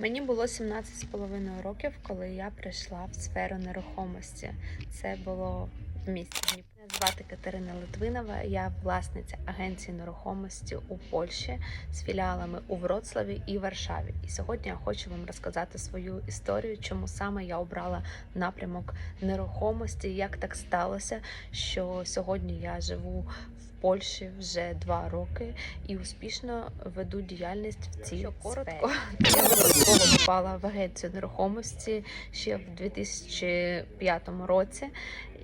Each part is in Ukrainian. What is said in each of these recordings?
Мені було 17,5 років, коли я прийшла в сферу нерухомості. Це було в місті. Мене Звати Катерина Литвинова. Я власниця агенції нерухомості у Польщі з філіалами у Вроцлаві і Варшаві. І сьогодні я хочу вам розказати свою історію, чому саме я обрала напрямок нерухомості, як так сталося, що сьогодні я живу Польщі вже два роки і успішно веду діяльність в цій коротко. Я випадково попала в агенцію нерухомості ще в 2005 році.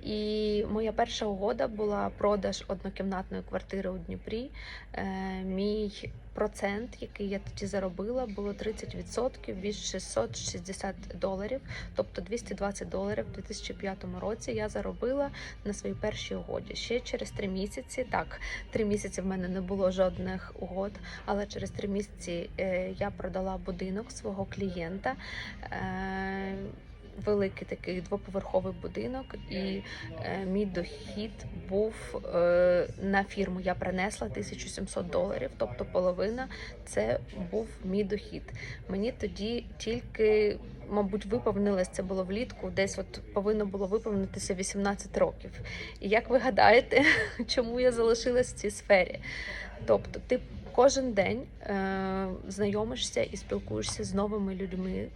І моя перша угода була продаж однокімнатної квартири у Дніпрі. Е, мій процент, який я тоді заробила, було 30% від 660 доларів, тобто 220 доларів у 2005 році. Я заробила на своїй першій угоді. Ще через три місяці. Так, три місяці в мене не було жодних угод, але через три місяці е, я продала будинок свого клієнта. Великий такий двоповерховий будинок, і е, мій дохід був е, на фірму. Я принесла 1700 доларів, тобто половина це був мій дохід. Мені тоді тільки, мабуть, виповнилось це було влітку, десь от повинно було виповнитися 18 років. І як ви гадаєте, чому я залишилась в цій сфері? Тобто, ти кожен день е, знайомишся і спілкуєшся з новими людьми.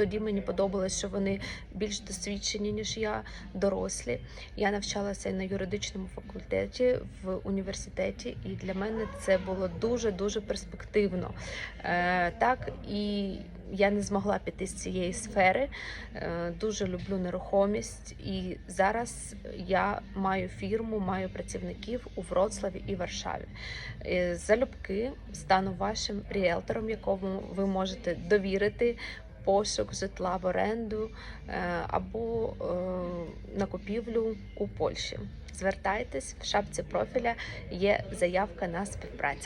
Тоді мені подобалось, що вони більш досвідчені, ніж я, дорослі. Я навчалася на юридичному факультеті в університеті, і для мене це було дуже дуже перспективно. Е, так і я не змогла піти з цієї сфери. Е, дуже люблю нерухомість, і зараз я маю фірму, маю працівників у Вроцлаві і Варшаві. Е, Залюбки стану вашим ріелтором, якому ви можете довірити пошук житла в оренду е, або е, на купівлю у Польщі. Звертайтесь в шапці профіля, є заявка на співпрацю.